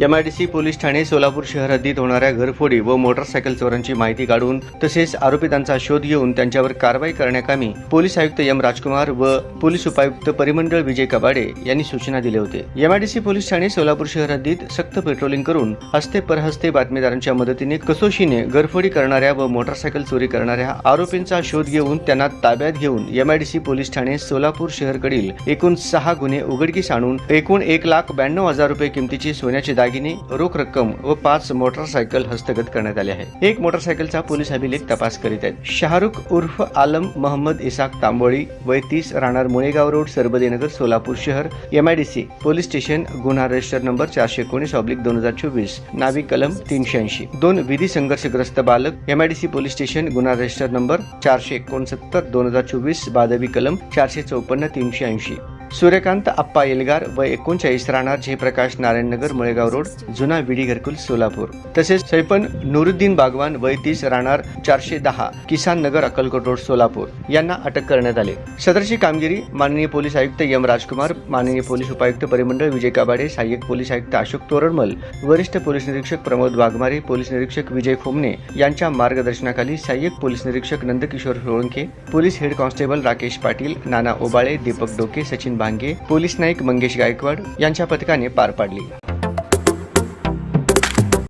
M I D C police Thane Solapur शहर हद्दीत होणाऱ्या घरफोडी व मोटरसायकल चोरांची माहिती काढून तसेच आरोपितांचा शोध घेऊन त्यांच्यावर कारवाई करण्याकामी पोलीस आयुक्त एम राजकुमार व पोलीस उपायुक्त परिमंडळ विजय कबाडे यांनी सूचना दिले होते. M I D C police Thane Solapur शहर हद्दीत सक्त पेट्रोलिंग करून हस्ते परहस्ते बातमीदारांच्या मदतीने कसोशीने घरफोडी करणाऱ्या व मोटरसायकल चोरी करणाऱ्या आरोपींचा शोध घेऊन त्यांना ताब्यात घेऊन M I D C police Thane Solapur शहरकडील एकूण सहा गुन्हे उघडकीस आणून एकूण एक लाख ब्याण्णव हजार रुपये किमतीचे सोन्याचे दागिने रोख रक्कम व पाच मोटरसायकल हस्तगत करण्यात आले आहे एक मोटरसायकलचा पोलीस अभिलेख तपास करीत आहेत. शाहरुख उर्फ आलम मोहम्मद इसाक तांबोळी वय तीस राहणार मुळेगाव रोड सरबदेनगर सोलापूर शहर एमआयडीसी पोलीस स्टेशन गुन्हा रजिस्टर नंबर चारशे एकोणीस ऑब्लिक दोन हजार चोवीस नावी कलम तीनशे ऐंशी. दोन विधी संघर्षग्रस्त बालक एमआयडीसी पोलीस स्टेशन गुन्हा रजिस्टर नंबर चारशे एकोणसत्तर दोन हजार चोवीस बादवी कलम चारशे चौपन्न तीनशे ऐंशी. सूर्यकांत आप्पा येलगार व एकोणचाळीस राहणार जयप्रकाश नारायणनगर मुळेगाव रोड जुना विडी घरकुल सोलापूर. तसेच सैपन नुरुद्दीन बागवान वय तीस राहणार चारशे दहा किसान नगर अक्कलकोट रोड सोलापूर. यांना अटक करण्यात आले. सदरची कामगिरी माननीय पोलीस आयुक्त एम राजकुमार माननीय पोलीस उपायुक्त परिमंडळ विजय काबाडे सहाय्यक पोलीस आयुक्त अशोक तोरडमल वरिष्ठ पोलीस निरीक्षक प्रमोद वाघमारे पोलीस निरीक्षक विजय खोमने यांच्या मार्गदर्शनाखाली सहाय्यक पोलीस निरीक्षक Nandkishor Solanke police head constable Rakesh Patil Nana Obale Deepak Doke Sachin Bhange police Naik Mangesh Gaikwad यांच्या पथकाने पार पाडली.